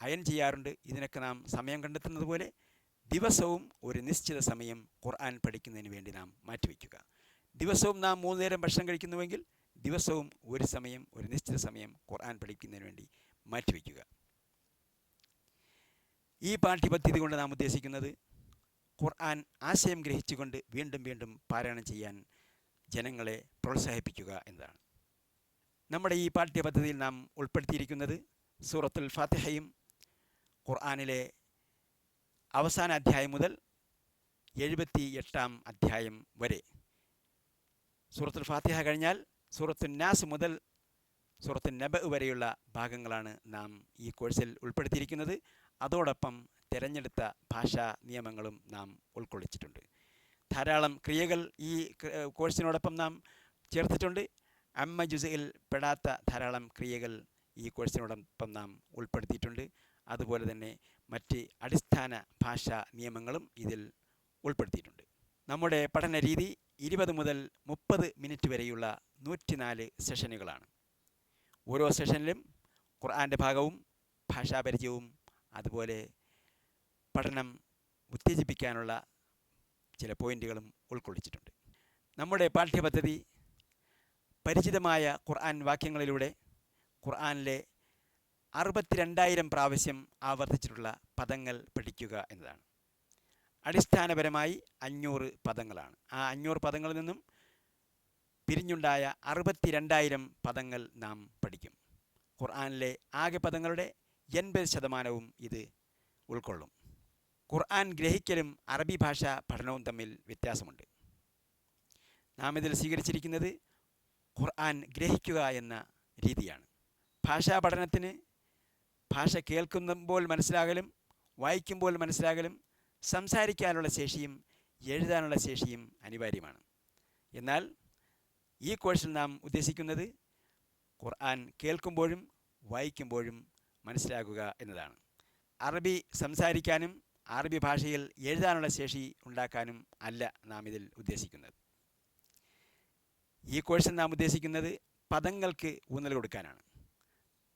അയൺ ചെയ്യാറുണ്ട്. ഇതിനൊക്കെ നാം സമയം കണ്ടെത്തുന്നത് പോലെ ദിവസവും ഒരു നിശ്ചിത സമയം ഖുർആൻ പഠിക്കുന്നതിന് വേണ്ടി നാം മാറ്റിവെക്കുക ദിവസവും നാം മൂന്ന് നേരം ഭക്ഷണം കഴിക്കുന്നുവെങ്കിൽ ദിവസവും ഒരു സമയം ഒരു നിശ്ചിത സമയം ഖുർആൻ പഠിക്കുന്നതിന് വേണ്ടി മാറ്റിവെക്കുക ഈ പാഠ്യപദ്ധതി കൊണ്ട് നാം ഉദ്ദേശിക്കുന്നത് ഖുർആൻ ആശയം ഗ്രഹിച്ചുകൊണ്ട് വീണ്ടും വീണ്ടും പാരായണം ചെയ്യാൻ ജനങ്ങളെ പ്രോത്സാഹിപ്പിക്കുക എന്നതാണ്. നമ്മുടെ ഈ പാഠ്യപദ്ധതിയിൽ നാം ഉൾപ്പെടുത്തിയിരിക്കുന്നത് സൂറത്തുൽ ഫാത്തിഹയും ഖുർആാനിലെ അവസാന അധ്യായം മുതൽ എഴുപത്തി എട്ടാം അധ്യായം വരെ. സൂറത്തുൽ ഫാത്തിഹ കഴിഞ്ഞാൽ സൂറത്തുൽ നാസ് മുതൽ സൂറത്തുൽ നബ് വരെയുള്ള ഭാഗങ്ങളാണ് നാം ഈ കോഴ്സിൽ ഉൾപ്പെടുത്തിയിരിക്കുന്നത്. അതോടൊപ്പം തിരഞ്ഞെടുത്ത ഭാഷാ നിയമങ്ങളും നാം ഉൾക്കൊള്ളിച്ചിട്ടുണ്ട്. ധാരാളം ക്രിയകൾ ഈ കോഴ്സിനോടൊപ്പം നാം ചേർത്തിട്ടുണ്ട്. അമ്മ ജുസയിൽ പെടാത്ത ധാരാളം ക്രിയകൾ ഈ കോഴ്സിനോടൊപ്പം നാം ഉൾപ്പെടുത്തിയിട്ടുണ്ട്. അതുപോലെ തന്നെ മറ്റ് അടിസ്ഥാന ഭാഷാ നിയമങ്ങളും ഇതിൽ ഉൾപ്പെടുത്തിയിട്ടുണ്ട്. നമ്മുടെ പഠന രീതി ഇരുപത് മുതൽ മുപ്പത് മിനിറ്റ് വരെയുള്ള നൂറ്റിനാല് സെഷനുകളാണ്. ഓരോ സെഷനിലും ഖുർആന്റെ ഭാഗവും ഭാഷാപരിചയവും അതുപോലെ പഠനം ഉത്തേജിപ്പിക്കാനുള്ള ചില പോയിന്റുകളും ഉൾക്കൊള്ളിച്ചിട്ടുണ്ട്. നമ്മുടെ പാഠ്യപദ്ധതി പരിചിതമായ ഖുർആൻ വാക്യങ്ങളിലൂടെ ഖുർആനിലെ അറുപത്തിരണ്ടായിരം പ്രാവശ്യം ആവർത്തിച്ചിട്ടുള്ള പദങ്ങൾ പഠിക്കുക എന്നതാണ്. അടിസ്ഥാനപരമായി അഞ്ഞൂറ് പദങ്ങളാണ്. ആ അഞ്ഞൂറ് പദങ്ങളിൽ നിന്നും പിരിഞ്ഞുണ്ടായ അറുപത്തിരണ്ടായിരം പദങ്ങൾ നാം പഠിക്കും. ഖുർആാനിലെ ആകെ പദങ്ങളുടെ എൺപത് ശതമാനവും ഇത് ഉൾക്കൊള്ളും. ഖുർആൻ ഗ്രഹിക്കലും അറബി ഭാഷ പഠനവും തമ്മിൽ വ്യത്യാസമുണ്ട്. നാം ഇതിൽ സ്വീകരിച്ചിരിക്കുന്നത് ഖുർആൻ ഗ്രഹിക്കുക എന്ന രീതിയാണ്. ഭാഷാ പഠനത്തിന് ഭാഷ കേൾക്കുമ്പോൾ മനസ്സിലാകലും വായിക്കുമ്പോൾ മനസ്സിലാകലും സംസാരിക്കാനുള്ള ശേഷിയും എഴുതാനുള്ള ശേഷിയും അനിവാര്യമാണ്. എന്നാൽ ഈ കോഴ്സിൽ നാം ഉദ്ദേശിക്കുന്നത് ഖുർആൻ കേൾക്കുമ്പോഴും വായിക്കുമ്പോഴും മനസ്സിലാക്കുക എന്നതാണ്. അറബി സംസാരിക്കാനും അറബി ഭാഷയിൽ എഴുതാനുള്ള ശേഷി ഉണ്ടാക്കാനും അല്ല നാം ഇതിൽ ഉദ്ദേശിക്കുന്നത്. ഈ കോഴ്സിൽ നാം ഉദ്ദേശിക്കുന്നത് പദങ്ങൾക്ക് ഊന്നൽ കൊടുക്കാനാണ്.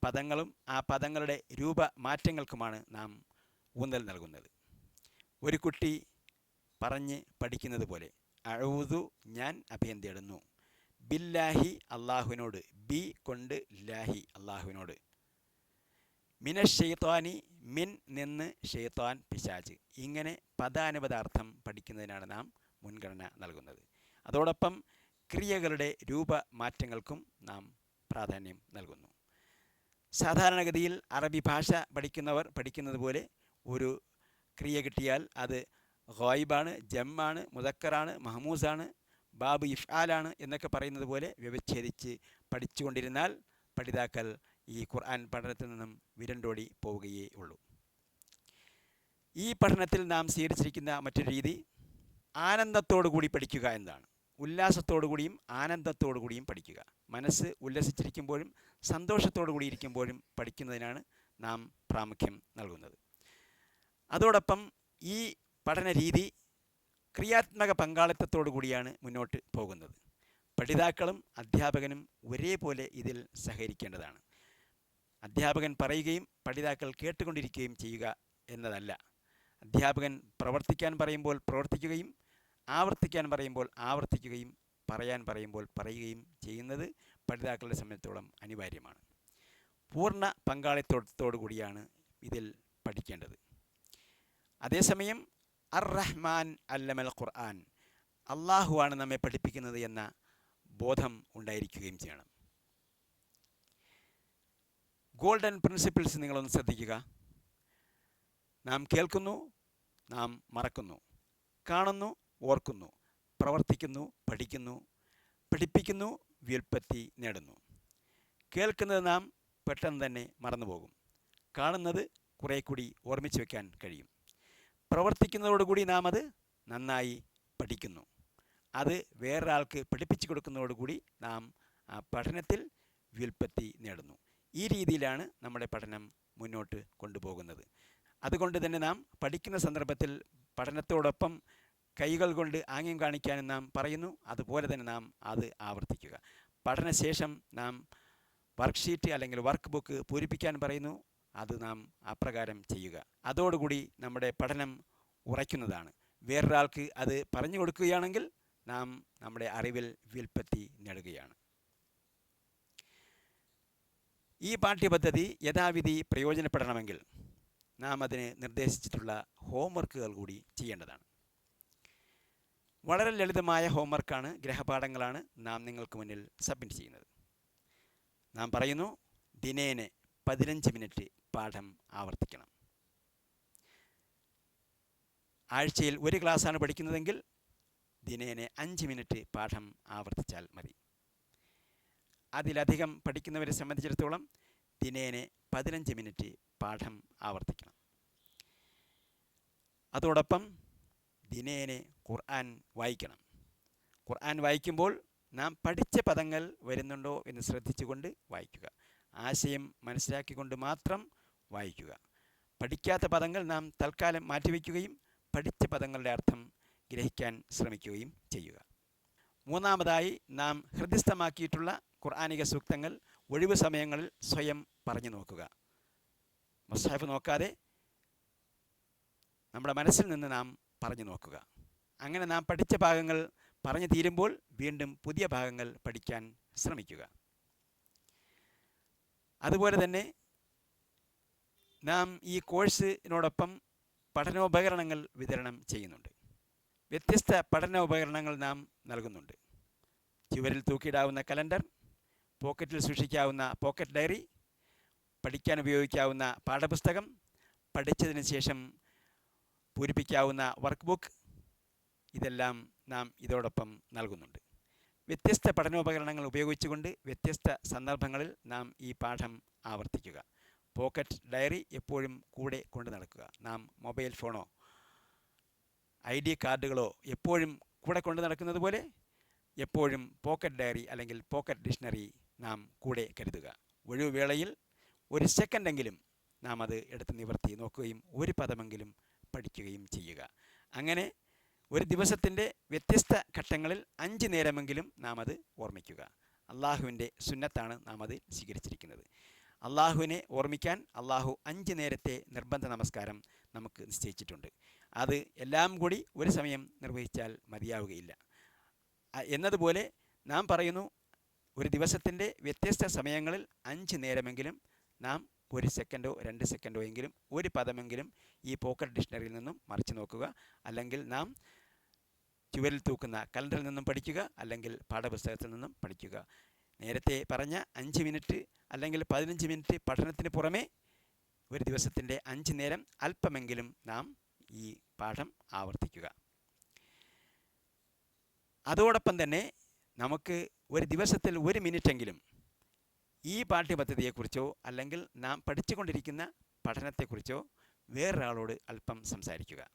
പദങ്ങളും ആ പദങ്ങളുടെ രൂപ മാറ്റങ്ങൾക്കുമാണ് നാം ഊന്നൽ നൽകുന്നത്. ഒരു കുട്ടി പറഞ്ഞ് പഠിക്കുന്നത് പോലെ അഴുതു ഞാൻ അഭയം തേടുന്നു ബില്ലാഹി അള്ളാഹുവിനോട് ബി കൊണ്ട് ലാഹി അള്ളാഹുവിനോട് മിന ഷെയ്ത്താനി മിൻ നിന്ന് ഷെയ്ത്താൻ പിശാജ് ഇങ്ങനെ പദാനുപദാർത്ഥം പഠിക്കുന്നതിനാണ് നാം മുൻഗണന നൽകുന്നത്. അതോടൊപ്പം ക്രിയകളുടെ രൂപമാറ്റങ്ങൾക്കും നാം പ്രാധാന്യം നൽകുന്നു. സാധാരണഗതിയിൽ അറബി ഭാഷ പഠിക്കുന്നവർ പഠിക്കുന്നത് പോലെ ഒരു ക്രിയ കിട്ടിയാൽ അത് ഹോയിബാണ് ജമ്മാണ് മുതക്കറാണ് മഹമൂസാണ് ബാബ് ഇഫ്ആലാണ് എന്നൊക്കെ പറയുന്നത് പോലെ വ്യവച്ഛേദിച്ച് പഠിച്ചുകൊണ്ടിരുന്നാൽ പഠിതാക്കൾ ഈ ഖുർആൻ പഠനത്തിൽ നിന്നും വിരണ്ടോടി പോവുകയേ ഉള്ളൂ. ഈ പഠനത്തിൽ നാം സ്വീകരിച്ചിരിക്കുന്ന മറ്റൊരു രീതി ആനന്ദത്തോടു കൂടി പഠിക്കുക എന്നതാണ്. ഉല്ലാസത്തോടു കൂടിയും ആനന്ദത്തോടു കൂടിയും പഠിക്കുക. മനസ്സ് ഉല്ലസിച്ചിരിക്കുമ്പോഴും സന്തോഷത്തോടു കൂടി ഇരിക്കുമ്പോഴും പഠിക്കുന്നതിനാണ് നാം പ്രാമുഖ്യം നൽകുന്നത്. അതോടൊപ്പം ഈ പഠന രീതി ക്രിയാത്മക പങ്കാളിത്തത്തോടു കൂടിയാണ് മുന്നോട്ട് പോകുന്നത്. പഠിതാക്കളും അധ്യാപകനും ഒരേപോലെ ഇതിൽ സഹകരിക്കേണ്ടതാണ്. അധ്യാപകൻ പറയുകയും പഠിതാക്കൾ കേട്ടുകൊണ്ടിരിക്കുകയും ചെയ്യുക എന്നതല്ല. അധ്യാപകൻ പ്രവർത്തിക്കാൻ പറയുമ്പോൾ പ്രവർത്തിക്കുകയും ആവർത്തിക്കാൻ പറയുമ്പോൾ ആവർത്തിക്കുകയും പറയാൻ പറയുമ്പോൾ പറയുകയും ചെയ്യുന്നത് പഠിതാക്കളുടെ സംബന്ധിച്ചോളം അനിവാര്യമാണ്. പൂർണ പങ്കാളിത്തത്തോടു കൂടിയാണ് ഇതിൽ പഠിക്കേണ്ടത്. അതേസമയം അർ റഹ്മാൻ അല്ലമൽ ഖുർആൻ അള്ളാഹുവാണ് നമ്മെ പഠിപ്പിക്കുന്നത് എന്ന ബോധം ഉണ്ടായിരിക്കുകയും ചെയ്യണം. ഗോൾഡൻ പ്രിൻസിപ്പിൾസ് നിങ്ങളൊന്ന് ശ്രദ്ധിക്കുക. നാം കേൾക്കുന്നു നാം മറക്കുന്നു. കാണുന്നു ഓർക്കുന്നു പ്രവർത്തിക്കുന്നു പഠിക്കുന്നു പഠിപ്പിക്കുന്നു വ്യുൽപ്പത്തി നേടുന്നു. കേൾക്കുന്നത് നാം പെട്ടെന്ന് തന്നെ മറന്നുപോകും. കാണുന്നത് കുറേ കൂടി ഓർമ്മിച്ച് വെക്കാൻ കഴിയും. പ്രവർത്തിക്കുന്നതോടുകൂടി നാം അത് നന്നായി പഠിക്കുന്നു. അത് വേറൊരാൾക്ക് പഠിപ്പിച്ചു കൊടുക്കുന്നതോടുകൂടി നാം ആ പഠനത്തിൽ വ്യുൽപ്പത്തി നേടുന്നു. ഈ രീതിയിലാണ് നമ്മുടെ പഠനം മുന്നോട്ട് കൊണ്ടുപോകുന്നത്. അതുകൊണ്ട് തന്നെ നാം പഠിക്കുന്ന സന്ദർഭത്തിൽ പഠനത്തോടൊപ്പം കൈകൾ കൊണ്ട് ആംഗ്യം കാണിക്കാനും നാം പറയുന്നു. അതുപോലെ തന്നെ നാം അത് ആവർത്തിക്കുക. പഠനശേഷം നാം വർക്ക്ഷീറ്റ് അല്ലെങ്കിൽ വർക്ക് ബുക്ക് പൂരിപ്പിക്കാൻ പറയുന്നു. അത് നാം അപ്രകാരം ചെയ്യുക. അതോടുകൂടി നമ്മുടെ പഠനം ഉറയ്ക്കുന്നതാണ്. വേറൊരാൾക്ക് അത് പറഞ്ഞു കൊടുക്കുകയാണെങ്കിൽ നാം നമ്മുടെ അറിവിൽ വിൽപ്പത്തി നേടുകയാണ്. ഈ പാഠ്യപദ്ധതി യഥാവിധി പ്രയോജനപ്പെടണമെങ്കിൽ നാം അതിന് നിർദ്ദേശിച്ചിട്ടുള്ള ഹോംവർക്കുകൾ കൂടി ചെയ്യേണ്ടതാണ്. വളരെ ലളിതമായ ഹോംവർക്കാണ് ഗ്രഹപാഠങ്ങളാണ് നാം നിങ്ങൾക്ക് മുന്നിൽ സബ്മിറ്റ് ചെയ്യുന്നത്. നാം പറയുന്നു ദിനേനെ പതിനഞ്ച് മിനിറ്റ് പാഠം ആവർത്തിക്കണം. ആഴ്ചയിൽ ഒരു ക്ലാസ്സാണ് പഠിക്കുന്നതെങ്കിൽ ദിനേനെ അഞ്ച് മിനിറ്റ് പാഠം ആവർത്തിച്ചാൽ മതി. അതിലധികം പഠിക്കുന്നവരെ സംബന്ധിച്ചിടത്തോളം ദിനേനെ പതിനഞ്ച് മിനിറ്റ് പാഠം ആവർത്തിക്കണം. അതോടൊപ്പം ദിനേനെ ഖുർആൻ വായിക്കണം. ഖുർആൻ വായിക്കുമ്പോൾ നാം പഠിച്ച പദങ്ങൾ വരുന്നുണ്ടോ എന്ന് ശ്രദ്ധിച്ചുകൊണ്ട് വായിക്കുക. ആശയം മനസ്സിലാക്കിക്കൊണ്ട് മാത്രം വായിക്കുക. പഠിക്കാത്ത പദങ്ങൾ നാം തൽക്കാലം മാറ്റിവെക്കുകയും പഠിച്ച പദങ്ങളുടെ അർത്ഥം ഗ്രഹിക്കാൻ ശ്രമിക്കുകയും ചെയ്യുക. മൂന്നാമതായി നാം ഹൃദയസ്ഥമാക്കിയിട്ടുള്ള ഖുർആാനിക സൂക്തങ്ങൾ ഒഴിവ് സമയങ്ങളിൽ സ്വയം പറഞ്ഞു നോക്കുക. മുസ്താഫ് നോക്കാതെ നമ്മുടെ മനസ്സിൽ നിന്ന് നാം പറഞ്ഞു നോക്കുക. അങ്ങനെ നാം പഠിച്ച ഭാഗങ്ങൾ പറഞ്ഞു തീരുമ്പോൾ വീണ്ടും പുതിയ ഭാഗങ്ങൾ പഠിക്കാൻ ശ്രമിക്കുക. അതുപോലെ തന്നെ നാം ഈ കോഴ്സിനോടൊപ്പം പഠനോപകരണങ്ങൾ വിതരണം ചെയ്യുന്നുണ്ട്. വ്യത്യസ്ത പഠനോപകരണങ്ങൾ നാം നൽകുന്നുണ്ട്. ചുവരിൽ തൂക്കിയിടാവുന്ന കലണ്ടർ പോക്കറ്റിൽ സൂക്ഷിക്കാവുന്ന പോക്കറ്റ് ഡയറി പഠിക്കാൻ ഉപയോഗിക്കാവുന്ന പാഠപുസ്തകം പഠിച്ചതിന് ശേഷം പൂരിപ്പിക്കാവുന്ന വർക്ക് ബുക്ക് ഇതെല്ലാം നാം ഇതോടൊപ്പം നൽകുന്നുണ്ട്. വ്യത്യസ്ത പഠനോപകരണങ്ങൾ ഉപയോഗിച്ചുകൊണ്ട് വ്യത്യസ്ത സന്ദർഭങ്ങളിൽ നാം ഈ പാഠം ആവർത്തിക്കുക. പോക്കറ്റ് ഡയറി എപ്പോഴും കൂടെ കൊണ്ടു നടക്കുക. നാം മൊബൈൽ ഫോണോ ഐ ഡി കാർഡുകളോ എപ്പോഴും കൂടെ കൊണ്ടു നടക്കുന്നത് പോലെ എപ്പോഴും പോക്കറ്റ് ഡയറി അല്ലെങ്കിൽ പോക്കറ്റ് ഡിക്ഷണറി നാം കൂടെ കരുതുക. ഒഴിവുവേളയിൽ ഒരു സെക്കൻഡെങ്കിലും നാം അത് എടുത്ത് നിവർത്തി നോക്കുകയും ഒരു പദമെങ്കിലും പഠിക്കുകയും ചെയ്യുക. അങ്ങനെ ഒരു ദിവസത്തിന്റെ വ്യത്യസ്ത ഘട്ടങ്ങളിൽ അഞ്ച് നേരമെങ്കിലും നാം അത് ഓർമ്മിക്കുക. അള്ളാഹുവിന്റെ സുന്നത്താണ് നാം അത് സ്വീകരിച്ചിരിക്കുന്നത്. അള്ളാഹുവിനെ ഓർമ്മിക്കാൻ അള്ളാഹു അഞ്ച് നേരത്തെ നിർബന്ധ നമസ്കാരം നമുക്ക് നിശ്ചയിച്ചിട്ടുണ്ട്. അത് എല്ലാം കൂടി ഒരു സമയം നിർവഹിച്ചാൽ മതിയാവുകയില്ല. എന്നതുപോലെ നാം പറയുന്നു ഒരു ദിവസത്തിന്റെ വ്യത്യസ്ത സമയങ്ങളിൽ അഞ്ച് നേരമെങ്കിലും നാം ഒരു സെക്കൻഡോ രണ്ട് സെക്കൻഡോ എങ്കിലും ഒരു പദമെങ്കിലും ഈ പോക്കറ്റ് ഡിക്ഷണറിയിൽ നിന്നും മറിച്ച് നോക്കുക. അല്ലെങ്കിൽ നാം ചുവരിൽ തൂക്കുന്ന കലണ്ടറിൽ നിന്നും പഠിക്കുക അല്ലെങ്കിൽ പാഠപുസ്തകത്തിൽ നിന്നും പഠിക്കുക. നേരത്തെ പറഞ്ഞ അഞ്ച് മിനിറ്റ് അല്ലെങ്കിൽ പതിനഞ്ച് മിനിറ്റ് പഠനത്തിന് പുറമെ ഒരു ദിവസത്തിന്റെ അഞ്ച് നേരം അല്പമെങ്കിലും നാം ഈ പാഠം ആവർത്തിക്കുക. അതോടൊപ്പം തന്നെ നമുക്ക് ഒരു ദിവസത്തിൽ ഒരു മിനിറ്റെങ്കിലും ഈ പാഠ്യപദ്ധതിയെക്കുറിച്ചോ അല്ലെങ്കിൽ നാം പഠിച്ചുകൊണ്ടിരിക്കുന്ന പഠനത്തെക്കുറിച്ചോ വേറൊരാളോട് അല്പം സംസാരിക്കുക.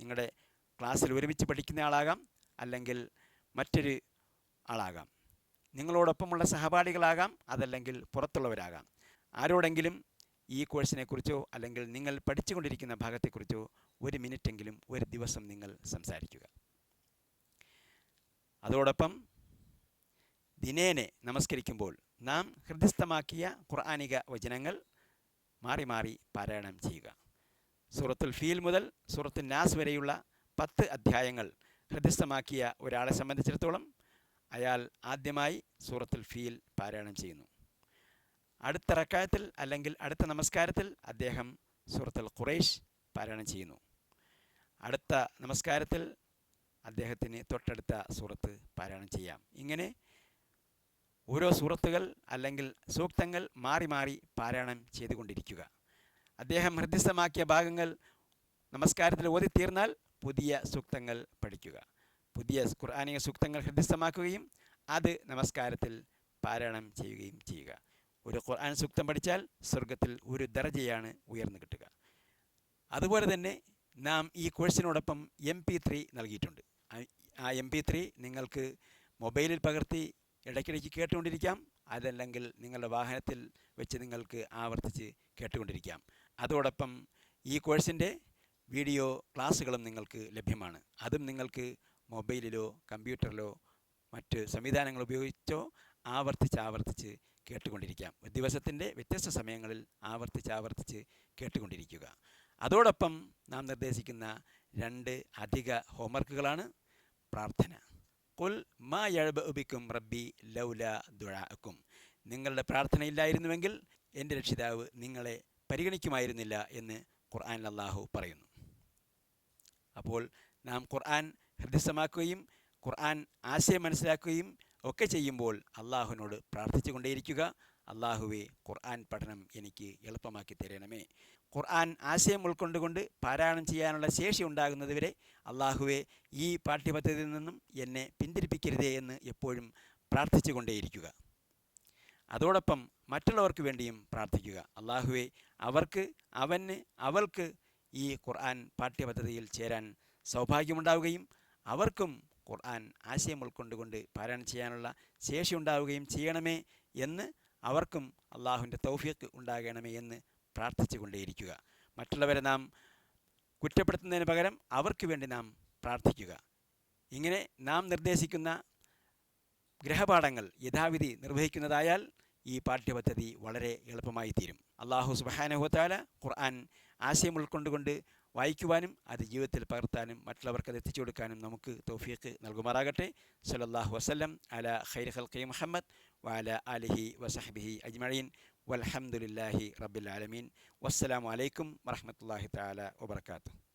നിങ്ങളുടെ ക്ലാസ്സിൽ ഒരുമിച്ച് പഠിക്കുന്ന ആളാകാം അല്ലെങ്കിൽ മറ്റൊരു ആളാകാം. നിങ്ങളോടൊപ്പമുള്ള സഹപാഠികളാകാം അതല്ലെങ്കിൽ പുറത്തുള്ളവരാകാം. ആരോടെങ്കിലും ഈ കോഴ്സിനെക്കുറിച്ചോ അല്ലെങ്കിൽ നിങ്ങൾ പഠിച്ചുകൊണ്ടിരിക്കുന്ന ഭാഗത്തെക്കുറിച്ചോ ഒരു മിനിറ്റെങ്കിലും ഒരു ദിവസം നിങ്ങൾ സംസാരിക്കുക. അതോടൊപ്പം ദിനേനെ നമസ്കരിക്കുമ്പോൾ നാം ഹൃദയസ്ഥമാക്കിയ ഖുർആാനിക വചനങ്ങൾ മാറി മാറി പാരായണം ചെയ്യുക. സൂറത്തുൽ ഫീൽ മുതൽ സൂറത്തുൽ നാസ് വരെയുള്ള പത്ത് അധ്യായങ്ങൾ ഹൃദയസ്ഥമാക്കിയ ഒരാളെ സംബന്ധിച്ചിടത്തോളം അയാൾ ആദ്യമായി സൂറത്തുൽ ഫീൽ പാരായണം ചെയ്യുന്നു. അടുത്ത റക്കായത്തിൽ അല്ലെങ്കിൽ അടുത്ത നമസ്കാരത്തിൽ അദ്ദേഹം സൂറത്തുൽ ഖുറൈഷ് പാരായണം ചെയ്യുന്നു. അടുത്ത നമസ്കാരത്തിൽ അദ്ദേഹത്തിന് തൊട്ടടുത്ത സൂറത്ത് പാരായണം ചെയ്യാം. ഇങ്ങനെ ഓരോ സൂറത്തുകൾ അല്ലെങ്കിൽ സൂക്തങ്ങൾ മാറി മാറി പാരായണം ചെയ്തുകൊണ്ടിരിക്കുക. അദ്ദേഹം ഹൃദ്യസ്ഥമാക്കിയ ഭാഗങ്ങൾ നമസ്കാരത്തിൽ ഓതിത്തീർന്നാൽ പുതിയ സൂക്തങ്ങൾ പഠിക്കുക. പുതിയ ഖുർആാനിക സൂക്തങ്ങൾ ഹൃദയസ്ഥമാക്കുകയും അത് നമസ്കാരത്തിൽ പാരായണം ചെയ്യുകയും ചെയ്യുക. ഒരു ഖുർആൻ സൂക്തം പഠിച്ചാൽ സ്വർഗത്തിൽ ഒരു ദർജയാണ് ഉയർന്നു കിട്ടുക. അതുപോലെ തന്നെ നാം ഈ കോഴ്സിനോടൊപ്പം എം പി ത്രീ നൽകിയിട്ടുണ്ട്. ആ- എം പി ത്രീ നിങ്ങൾക്ക് മൊബൈലിൽ പകർത്തി ഇടയ്ക്കിടയ്ക്ക് കേട്ടുകൊണ്ടിരിക്കാം. അതല്ലെങ്കിൽ നിങ്ങളുടെ വാഹനത്തിൽ വെച്ച് നിങ്ങൾക്ക് ആവർത്തിച്ച് കേട്ടുകൊണ്ടിരിക്കാം. അതോടൊപ്പം ഈ കോഴ്സിന്റെ വീഡിയോ ക്ലാസ്സുകളും നിങ്ങൾക്ക് ലഭ്യമാണ്. അതും നിങ്ങൾക്ക് മൊബൈലിലോ കമ്പ്യൂട്ടറിലോ മറ്റ് സംവിധാനങ്ങൾ ഉപയോഗിച്ചോ ആവർത്തിച്ച് ആവർത്തിച്ച് കേട്ടുകൊണ്ടിരിക്കാം. ദിവസത്തിന്റെ വ്യത്യസ്ത സമയങ്ങളിൽ ആവർത്തിച്ച് ആവർത്തിച്ച് കേട്ടുകൊണ്ടിരിക്കുക. അതോടൊപ്പം നാം നിർദ്ദേശിക്കുന്ന രണ്ട് അധിക ഹോംവർക്കുകളാണ്. പ്രാർത്ഥന. കുൽ മാ യഴബിക്കും റബ്ബി ലൗല ദുഴാക്കും നിങ്ങളുടെ പ്രാർത്ഥനയില്ലായിരുന്നുവെങ്കിൽ എന്റെ രക്ഷിതാവ് നിങ്ങളെ പരിഗണിക്കുമായിരുന്നില്ല എന്ന് ഖുർആൻ അള്ളാഹു പറയുന്നു. അപ്പോൾ നാം ഖുർആൻ ഹൃദയസ്ഥമാക്കുകയും ഖുർആൻ ആശയം മനസ്സിലാക്കുകയും ഒക്കെ ചെയ്യുമ്പോൾ അള്ളാഹുവിനോട് പ്രാർത്ഥിച്ചു കൊണ്ടേയിരിക്കുക. അള്ളാഹുവെ ഖുർആൻ പഠനം എനിക്ക് എളുപ്പമാക്കി തരണമേ. ഖുർആൻ ആശയം ഉൾക്കൊണ്ടുകൊണ്ട് പാരായണം ചെയ്യാനുള്ള ശേഷി ഉണ്ടാകുന്നതുവരെ അള്ളാഹുവെ ഈ പാഠ്യപദ്ധതിയിൽ നിന്നും എന്നെ പിന്തിരിപ്പിക്കരുതേ എന്ന് എപ്പോഴും പ്രാർത്ഥിച്ചു കൊണ്ടേയിരിക്കുക. അതോടൊപ്പം മറ്റുള്ളവർക്ക് വേണ്ടിയും പ്രാർത്ഥിക്കുക. അള്ളാഹുവെ അവർക്ക് അവന് അവൾക്ക് ഈ ഖുർആൻ പാഠ്യപദ്ധതിയിൽ ചേരാൻ സൗഭാഗ്യമുണ്ടാവുകയും അവർക്കും ഖുർആൻ ആശയം ഉൾക്കൊണ്ടുകൊണ്ട് പാരായണം ചെയ്യാനുള്ള ശേഷി ഉണ്ടാവുകയും ചെയ്യണമേ എന്ന് അവർക്കും അള്ളാഹുവിന്റെ തൗഫീഖ് ഉണ്ടാകണമേ എന്ന് പ്രാർത്ഥിച്ചു കൊണ്ടേയിരിക്കുക മറ്റുള്ളവരെ നാം കുറ്റപ്പെടുത്തുന്നതിന് പകരം അവർക്ക് വേണ്ടി നാം പ്രാർത്ഥിക്കുക. ഇങ്ങനെ നാം നിർദ്ദേശിക്കുന്ന ഗ്രഹപാഠങ്ങൾ യഥാവിധി നിർവഹിക്കുന്നതായാൽ ഈ പാഠ്യപദ്ധതി വളരെ എളുപ്പമായി തീരും അള്ളാഹു സുബാനഹുത്താല ഖുർആൻ ആശയം ഉൾക്കൊണ്ടുകൊണ്ട് വായിക്കുവാനും അത് ജീവിതത്തിൽ പകർത്താനും മറ്റുള്ളവർക്ക് അത് എത്തിച്ചു കൊടുക്കാനും നമുക്ക് തൗഫീഖ് നൽകുമാറാകട്ടെ. സലല്ലാഹു വസ്ലം അല ഖൈർ ഖൽഖി മുഹമ്മദ് വാല ആലിഹി വസഹബിഹി അജ്മഈൻ. വലഹമുല്ലാഹി റബ്ബിൽ ആലമീൻ. വസ്സലാമു അലൈക്കും വാത്തു തആല വബറകാതുഹു.